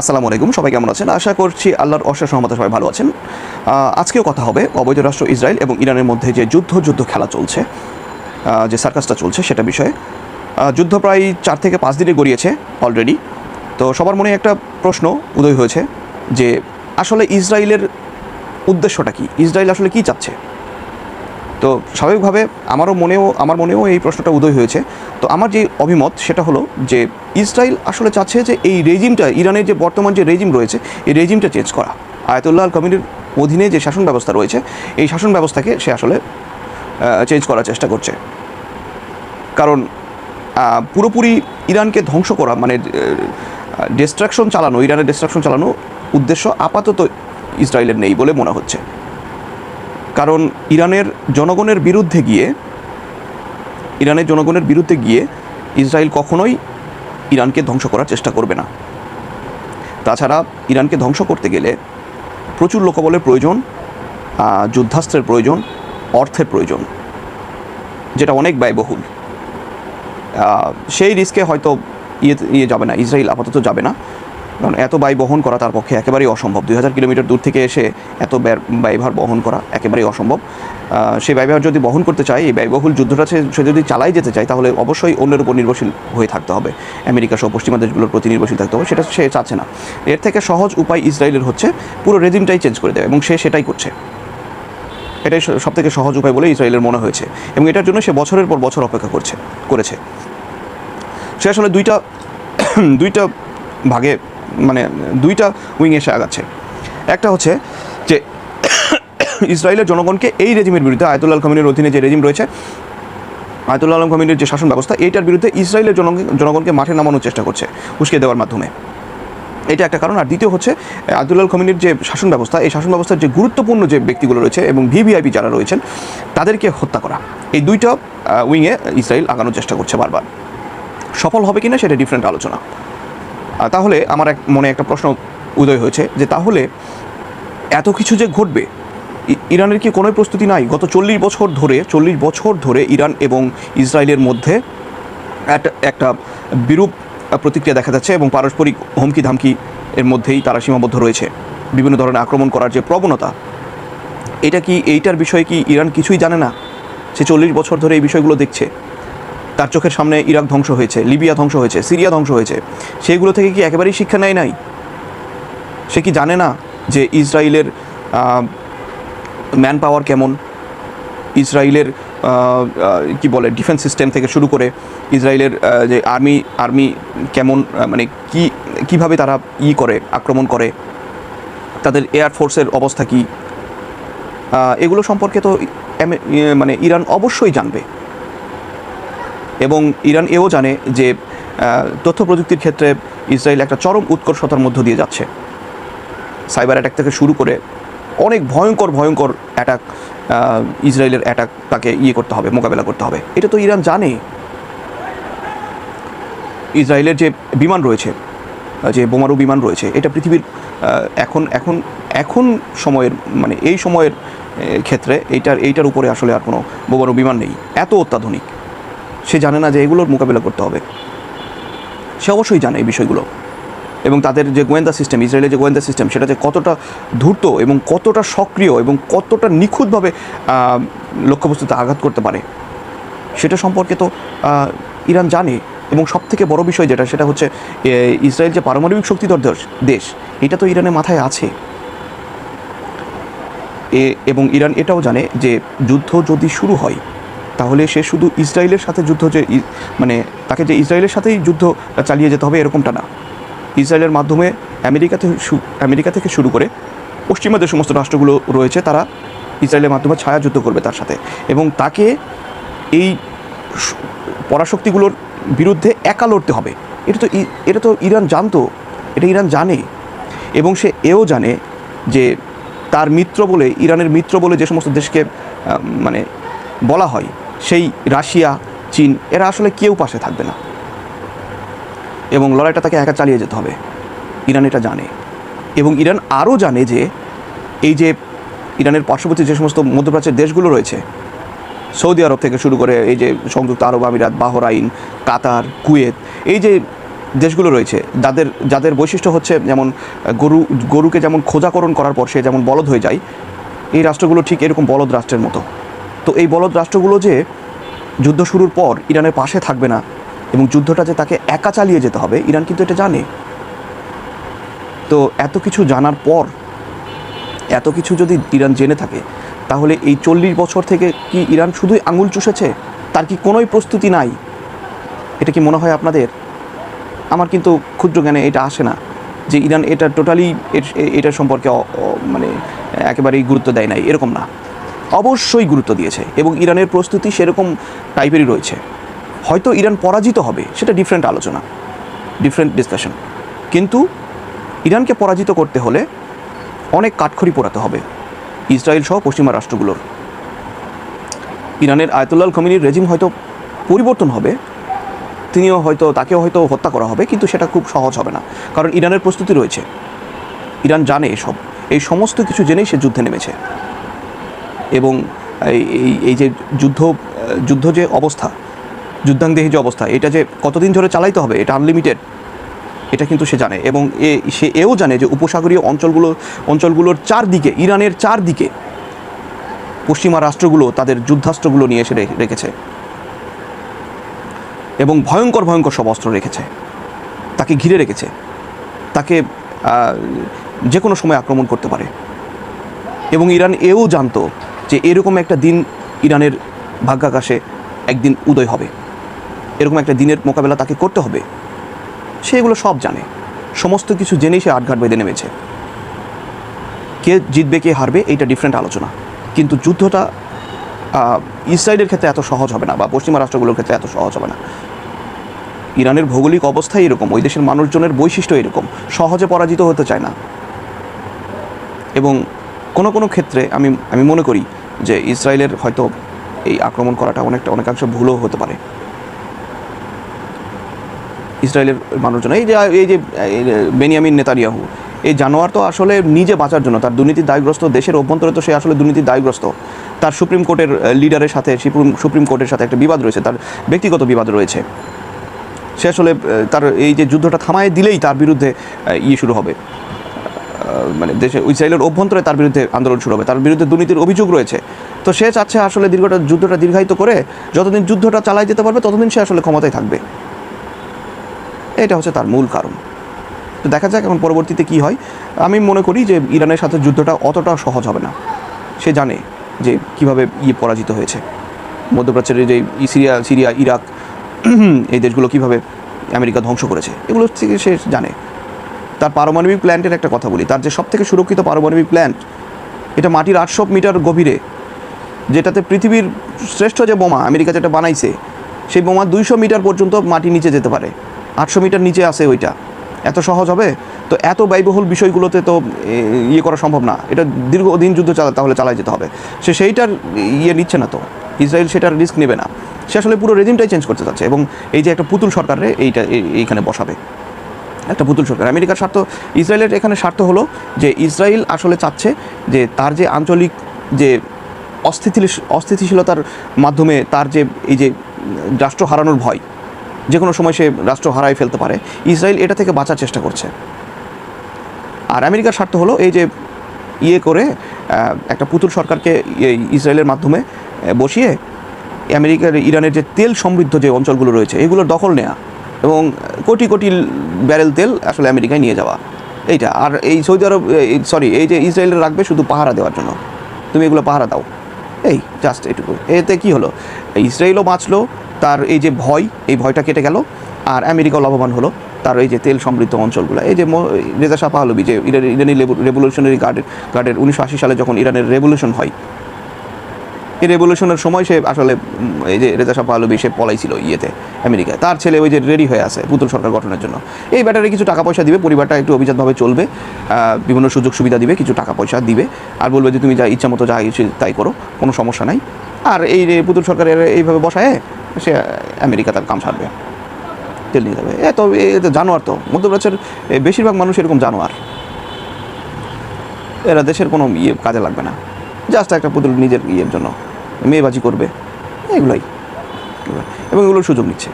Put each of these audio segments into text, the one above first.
আসসালামু আলাইকুম, সবাই কেমন আছেন? আশা করছি আল্লাহর অশেষ সহমতে সবাই ভালো আছেন। আজকেও কথা হবে অবৈধ রাষ্ট্র ইসরায়েল এবং ইরানের মধ্যে যে যুদ্ধ যুদ্ধ খেলা চলছে যে সার্কাসটা চলছে সেটা বিষয়ে। যুদ্ধ প্রায় চার থেকে পাঁচ দিনে গড়িয়েছে অলরেডি তো সবার মনে একটা প্রশ্ন উদয় হয়েছে যে আসলে ইসরায়েলের উদ্দেশ্যটা কি? ইসরায়েল আসলে কি চাচ্ছে? তো স্বাভাবিকভাবে আমারও মনেও, আমার মনেও এই প্রশ্নটা উদয় হয়েছে। তো আমার যে অভিমত সেটা হলো যে ইসরায়েল আসলে চাচ্ছে যে এই রেজিমটা, ইরানের যে বর্তমান যে রেজিম রয়েছে, এই রেজিমটা চেঞ্জ করা। আয়তুল্লাহ আল কমিটির অধীনে যে শাসন ব্যবস্থা রয়েছে, এই শাসন ব্যবস্থাকে সে আসলে চেঞ্জ করার চেষ্টা করছে। কারণ পুরোপুরি ইরানকে ধ্বংস করা মানে ডিস্ট্রাকশন চালানো, ইরানের ডিস্ট্রাকশন চালানো উদ্দেশ্য আপাতত ইসরায়েলের নেই বলে মনে হচ্ছে। কারণ ইরানের জনগণের বিরুদ্ধে গিয়ে, ইরানের জনগণের বিরুদ্ধে গিয়ে ইসরায়েল কখনোই ইরানকে ধ্বংস করার চেষ্টা করবে না। তাছাড়া ইরানকে ধ্বংস করতে গেলে প্রচুর লোকবলের প্রয়োজন যুদ্ধাস্ত্রের প্রয়োজন, অর্থের প্রয়োজন, যেটা অনেক ব্যয়বহুল। সেই রিস্কে হয়তো ইয়ে ইয়ে যাবে না, ইসরায়েল আপাতত যাবে না। কারণ এত ব্যয় বহন করা তার পক্ষে একেবারেই অসম্ভব। দুই হাজার কিলোমিটার দূর থেকে এসে এত ব্যয়- ব্যয়ভার বহন করা একেবারেই অসম্ভব। সেই ব্যয়ভার যদি বহন করতে চায়, এই ব্যয়বহুল যুদ্ধটা সে সে যদি চালাই যেতে চায়, তাহলে অবশ্যই অন্যের উপর নির্ভরশীল হয়ে থাকতে হবে। আমেরিকা সহ পশ্চিমা দেশগুলোর প্রতি নির্ভরশীল থাকতে হবে, সেটা সে চাচ্ছে না। এর থেকে সহজ উপায় ইসরায়েলের হচ্ছে, পুরো রেজিমটাই চেঞ্জ করে দেবে এবং সে সেটাই করছে। এটাই সব থেকে সহজ উপায় বলে ইসরায়েলের মনে হয়েছে এবং এটার জন্য সে বছরের পর বছর অপেক্ষা করছে, করেছে। সে আসলে দুইটা দুইটা ভাগে মানে দুইটা উইং এসে আগাচ্ছে একটা হচ্ছে যে ইসরায়েলের জনগণকে এই রেজিমের বিরুদ্ধে আয়তুল্লাহ কমিনের অধীনে যে রেজিম রয়েছে আয়তুল্লাহ আলম কমিনের যে শাসন ব্যবস্থা, এইটার বিরুদ্ধে ইসরায়েলের জনগণ জনগণকে মাঠে নামানোর চেষ্টা করছে উস্কে দেওয়ার মাধ্যমে। এটা একটা কারণ। আর দ্বিতীয় হচ্ছে আব্দুল্লাল কমিনির যে শাসন ব্যবস্থা, এই শাসন ব্যবস্থার যে গুরুত্বপূর্ণ যে ব্যক্তিগুলো রয়েছে এবং ভিভিআইপি যারা রয়েছেন, তাদেরকে হত্যা করা। এই দুইটা উইংয়ে ইসরায়েল আগানোর চেষ্টা করছে বারবার। সফল হবে কিনা সেটা ডিফারেন্ট আলোচনা। তাহলে আমার এক মনে একটা প্রশ্ন উদয় হয়েছে যে তাহলে এত কিছু যে ঘটবে ইরানের কি কোনো প্রস্তুতি নাই? গত চল্লিশ বছর ধরে, চল্লিশ বছর ধরে ইরান এবং ইসরায়েলের মধ্যে একটা বিরূপ প্রতিক্রিয়া দেখা যাচ্ছে এবং পারস্পরিক হুমকি ধামকি এর মধ্যেই তারা সীমাবদ্ধ রয়েছে। বিভিন্ন ধরনের আক্রমণ করার যে প্রবণতা, এটা কি, এইটার বিষয়ে কি ইরান কিছুই জানে না? সে চল্লিশ বছর ধরে এই বিষয়গুলো দেখছে। তার চোখের সামনে ইরাক ধ্বংস হয়েছে, লিবিয়া ধ্বংস হয়েছে, সিরিয়া ধ্বংস হয়েছে। সেইগুলো থেকে কি একেবারেই শিক্ষা নেয় নাই? সে কি জানে না যে ইসরায়েলের ম্যান পাওয়ার কেমন? ইসরায়েলের কি বলে ডিফেন্স সিস্টেম থেকে শুরু করে ইসরায়েলের যে আর্মি আর্মি কেমন মানে কি, কীভাবে তারা ই করে, আক্রমণ করে? তাদের এয়ার ফোর্সের অবস্থা কি? এগুলো সম্পর্কে তো মানে ইরান অবশ্যই জানবে। এবং ইরান এও জানে যে তথ্য প্রযুক্তির ক্ষেত্রে ইসরায়েল একটা চরম উৎকর্ষতার মধ্য দিয়ে যাচ্ছে। সাইবার অ্যাটাক থেকে শুরু করে অনেক ভয়ঙ্কর ভয়ঙ্কর অ্যাটাক ইসরায়েলের অ্যাটাক তাকে ইয়ে করতে হবে, মোকাবেলা করতে হবে। এটা তো ইরান জানে। ইসরায়েলের যে বিমান রয়েছে, যে বোমারু বিমান রয়েছে, এটা পৃথিবীর এখন এখন এখন সময়ের মানে এই সময়ের ক্ষেত্রে এইটার এইটার উপরে আসলে আর কোনো বোমারু বিমান নেই। এত অত্যাধুনিক। সে জানে না যে এগুলোর মোকাবিলা করতে হবে। সে অবশ্যই জানে এই বিষয়গুলো। এবং তাদের যে গোয়েন্দা সিস্টেম, ইসরায়েলের যে গোয়েন্দা সিস্টেম, সেটা যে কতটা ধূর্ত এবং কতটা সক্রিয় এবং কতটা নিখুঁতভাবে লক্ষ্যবস্তুতে আঘাত করতে পারে, সেটা সম্পর্কে তো ইরান জানে। এবং সব থেকে বড় বিষয় যেটা, সেটা হচ্ছে ইসরায়েল যে পারমাণবিক শক্তিধর দেশ এটা তো ইরানের মাথায় আছে। এবং ইরান এটাও জানে যে যুদ্ধ যদি শুরু হয় তাহলে সে শুধু ইসরায়েলের সাথে যুদ্ধ যে মানে তাকে যে ইসরায়েলের সাথেই যুদ্ধ চালিয়ে যেতে হবে এরকমটা না। ইসরায়েলের মাধ্যমে আমেরিকাতে আমেরিকা থেকে শুরু করে পশ্চিমা যে সমস্ত রাষ্ট্রগুলো রয়েছে, তারা ইসরায়েলের মাধ্যমে ছায়া যুদ্ধ করবে তার সাথে। এবং তাকে এই পরাশক্তিগুলোর বিরুদ্ধে একা লড়তে হবে। এটা তো এটা তো ইরান জানতো, এটা ইরান জানে। এবং সে এও জানে যে তার মিত্র বলে, ইরানের মিত্র বলে যে সমস্ত দেশকে মানে বলা হয় সেই রাশিয়া, চীন, এরা আসলে কেউ পাশে থাকবে না। এবং লড়াইটা তাকে একা চালিয়ে যেতে হবে। ইরান এটা জানে। এবং ইরান আরও জানে যে, এই যে ইরানের পার্শ্ববর্তী যে সমস্ত মধ্যপ্রাচ্যের দেশগুলো রয়েছে, সৌদি আরব থেকে শুরু করে এই যে সংযুক্ত আরব আমিরাত, বাহরাইন, কাতার, কুয়েত, এই যে দেশগুলো রয়েছে, যাদের যাদের বৈশিষ্ট্য হচ্ছে যেমন গরু, গরুকে যেমন খোঁজাকরণ করার পর সে যেমন বলদ হয়ে যায়, এই রাষ্ট্রগুলো ঠিক এরকম বলদ রাষ্ট্রের মতো। তো এই বলদ রাষ্ট্রগুলো যে যুদ্ধ শুরুর পর ইরানের পাশে থাকবে না এবং যুদ্ধটা যে তাকে একা চালিয়ে যেতে হবে, ইরান কিন্তু এটা জানে। তো এত কিছু জানার পর, এত কিছু যদি ইরান জেনে থাকে, তাহলে এই চল্লিশ বছর থেকে কি ইরান শুধুই আঙুল চুষেছে? তার কি কোনোই প্রস্তুতি নাই? এটা কি মনে হয় আপনাদের? আমার কিন্তু ক্ষুদ্র জ্ঞানে এটা আসে না যে ইরান এটা টোটালি এটা সম্পর্কে মানে একেবারেই গুরুত্ব দেয় নাই, এরকম না। অবশ্যই গুরুত্ব দিয়েছে এবং ইরানের প্রস্তুতি সেরকম টাইপেরই রয়েছে। হয়তো ইরান পরাজিত হবে, সেটা ডিফারেন্ট আলোচনা ডিফারেন্ট ডিসকাশন কিন্তু ইরানকে পরাজিত করতে হলে অনেক কাঠখড়ি পোড়াতে হবে, ইসরায়েল সহ পশ্চিমা রাষ্ট্রগুলোর। ইরানের আয়তুল্লাহ খমিনির রেজিম হয়তো পরিবর্তন হবে, তিনিও হয়তো, তাকেও হয়তো হত্যা করা হবে, কিন্তু সেটা খুব সহজ হবে না, কারণ ইরানের প্রস্তুতি রয়েছে। ইরান জানে এসব, এই সমস্ত কিছু জেনেই সে যুদ্ধে নেমেছে। এবং এই, এই- যে যুদ্ধ যুদ্ধ যে অবস্থা, যুদ্ধাংদেহী যে অবস্থা, এটা যে কতদিন ধরে চালাইতে হবে, এটা আনলিমিটেড এটা কিন্তু সে জানে। এবং এ, সে, এও জানে যে উপসাগরীয় অঞ্চলগুলো, অঞ্চলগুলোর চারদিকে, ইরানের চারদিকে পশ্চিমা রাষ্ট্রগুলো তাদের যুদ্ধাস্ত্রগুলো নিয়ে এসে রেখেছে। এবং ভয়ঙ্কর ভয়ঙ্কর সব অস্ত্র রেখেছে। তাকে ঘিরে রেখেছে। তাকে যে কোনো সময় আক্রমণ করতে পারে। এবং ইরান এও জানতো যে এরকম একটা দিন ইরানের ভাগ্যাকাশে একদিন উদয় হবে। এরকম একটা দিনের মোকাবেলা তাকে করতে হবে। সে এগুলো সব জানে। সমস্ত কিছু জেনেই সে আটঘাট বেঁধে নেমেছে। কে জিতবে, কে হারবে, এইটা ডিফারেন্ট আলোচনা। কিন্তু যুদ্ধটা ইসরায়েলের ক্ষেত্রে এত সহজ হবে না বা পশ্চিমা রাষ্ট্রগুলোর ক্ষেত্রে এত সহজ হবে না। ইরানের ভৌগোলিক অবস্থাই এরকম, ওই দেশের মানুষজনের বৈশিষ্ট্য এরকম, সহজে পরাজিত হতে চায় না। এবং কোনো কোনো ক্ষেত্রে আমি আমি মনে করি যে ইসরায়েলের হয়তো এই আক্রমণ করাটা অনেকটা অনেকাংশে ভুলও হতে পারে। ইসরায়েলের মানুষজন, এই যে এই যে বেনিয়ামিন নেতারিয়াহু এই জানোয়ার তো আসলে নিজে বাঁচার জন্য, তার দুর্নীতির দায়গ্রস্ত দেশের অভ্যন্তরে তো সে আসলে দুর্নীতি দায়গ্রস্ত। তার সুপ্রিম কোর্টের লিডারের সাথে, সুপ্রিম কোর্টের সাথে একটা বিবাদ রয়েছে, তার ব্যক্তিগত বিবাদ রয়েছে। সে আসলে তার এই যে যুদ্ধটা থামায় দিলেই তার বিরুদ্ধে ইয়ে শুরু হবে। মানে দেশে ইসরায়েলের অভ্যন্তরে তার বিরুদ্ধে আন্দোলন শুরু হবে। তার বিরুদ্ধে দুর্নীতির অভিযোগ রয়েছে। তো সে চাচ্ছে আসলে দীর্ঘটা যুদ্ধটা দীর্ঘায়িত করে যতদিন যুদ্ধটা চালাই যেতে পারবে, ততদিন সে আসলে ক্ষমতায় থাকবে। এটা হচ্ছে তার মূল কারণ। তো দেখা যাক এখন পরবর্তীতে কি হয়। আমি মনে করি যে ইরানের সাথে যুদ্ধটা অতটা সহজ হবে না। সে জানে যে কীভাবে ইয়ে পরাজিত হয়েছে। মধ্যপ্রাচ্যের যে সিরিয়া সিরিয়া, ইরাক, এই দেশগুলো কীভাবে আমেরিকা ধ্বংস করেছে, এগুলো সে জানে। তার পারমাণবিক প্ল্যান্টের একটা কথা বলি। তার যে সব থেকে সুরক্ষিত পারমাণবিক প্ল্যান্ট, এটা মাটির আটশো মিটার গভীরে, যেটাতে পৃথিবীর শ্রেষ্ঠ যে বোমা আমেরিকা যেটা বানাইছে, সেই বোমা দুইশো মিটার পর্যন্ত মাটি নিচে যেতে পারে। আটশো মিটার নিচে আছে ওইটা। এত সহজ হবে? তো এত ব্যয়বহুল বিষয়গুলোতে তো ইয়ে করা সম্ভব না। এটা দীর্ঘদিন যুদ্ধ চালা, তাহলে চালাই যেতে হবে। সে সেইটার ইয়ে নিচ্ছে না তো। ইসরায়েল সেটার রিস্ক নেবে না। সে আসলে পুরো রেজিমটাই চেঞ্জ করতে চাচ্ছে এবং এই যে একটা পুতুল সরকারে এইটা, এই- এইখানে বসাবে। একটা পুতুল সরকার। আমেরিকার স্বার্থ, ইসরায়েলের এখানে স্বার্থ হলো যে ইসরায়েল আসলে চাচ্ছে যে তার যে আঞ্চলিক যে অস্থিতিশীল অস্থিতিশীলতার মাধ্যমে তার যে এই যে রাষ্ট্র হারানোর ভয়, যে কোনো সময় সে রাষ্ট্র হারায় ফেলতে পারে, ইসরায়েল এটা থেকে বাঁচার চেষ্টা করছে। আর আমেরিকার স্বার্থ হলো এই যে ইয়ে করে একটা পুতুল সরকারকে ইসরায়েলের মাধ্যমে বসিয়ে আমেরিকার ইরানের যে তেল সমৃদ্ধ যে অঞ্চলগুলো রয়েছে এগুলোর দখল নেওয়া এবং কোটি কোটি ব্যারেল তেল আসলে আমেরিকায় নিয়ে যাওয়া। এইটা। আর এই সৌদি আরব সরি এই যে ইসরায়েল রাখবে শুধু পাহারা দেওয়ার জন্য। তুমি এগুলো পাহারা দাও। এই জাস্ট এটুকু। এতে কি হলো? ইসরায়েলও বাঁচলো, তার এই যে ভয়, এই ভয়টা কেটে গেল, আর আমেরিকাও লাভবান হলো, তার এই যে তেল সমৃদ্ধ অঞ্চলগুলো। এই যে রেজা শাহ পাহলবি যে ইরান, ইরানি রেভলিউশনারি গার্ডের গার্ডের উনিশশো আশি সালে যখন ইরানের রেভলিউশন হয় এই রেভলিউশনের সময় সে আসলে এই যে রেজা শাহ পাহলবি সে পলাইছিল ইয়েতে, আমেরিকায়। তার ছেলে ওই যে রেডি হয়ে আছে পুতুল সরকার গঠনের জন্য। এই ব্যাটারে কিছু টাকা পয়সা দিবে, পরিবারটা একটু অভিজাতভাবে চলবে বিভিন্ন সুযোগ সুবিধা দিবে, কিছু টাকা পয়সা দিবে, আর বলবে যে তুমি যা ইচ্ছা মতো যা তাই করো, কোনো সমস্যা নাই। আর এই পুতুল সরকারের এইভাবে বসায়, সে আমেরিকা তার কাম সারবে। তেল নিয়ে যাবে। এ তো জানোয়ার তো। মধ্যপ্রাচ্যের বেশিরভাগ মানুষ এরকম জানোয়ার। এরা দেশের কোনো ইয়ে কাজে লাগবে না। জাস্ট একটা পুতুল নিজের ইয়ের জন্য। মেয়েবাজি করবে। এগুলোই। এবং এগুলোর সুযোগ নিচ্ছে।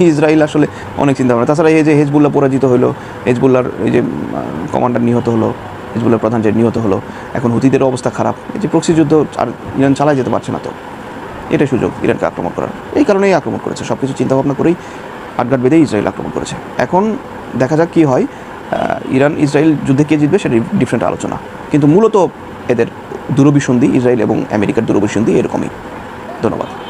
ইসরায়েল আসলে অনেক চিন্তা ভাবনা তাছাড়া এই যে হেজবুল্লাহ পরাজিত হলো হেজবুল্লার এই যে কমান্ডার নিহত হলো হেজবুল্লার প্রধান যে নিহত হলো, এখন হুতিদের অবস্থা খারাপ। এই যে প্রক্সি যুদ্ধ আর ইরান চালায় যেতে পারছে না তো। এটাই সুযোগ ইরানকে আক্রমণ করার। এই কারণেই আক্রমণ করেছে। সব কিছু চিন্তাভাবনা করেই আটঘাট বেঁধেই ইসরায়েল আক্রমণ করেছে। এখন দেখা যাক কী হয়। ইরান, ইসরায়েল যুদ্ধে কে জিতবে সেটা ডিফারেন্ট আলোচনা। কিন্তু মূলত এদের দূরভিসন্ধি, ইসরায়েল এবং আমেরিকার দূরভিসন্ধি এরকমই। ধন্যবাদ।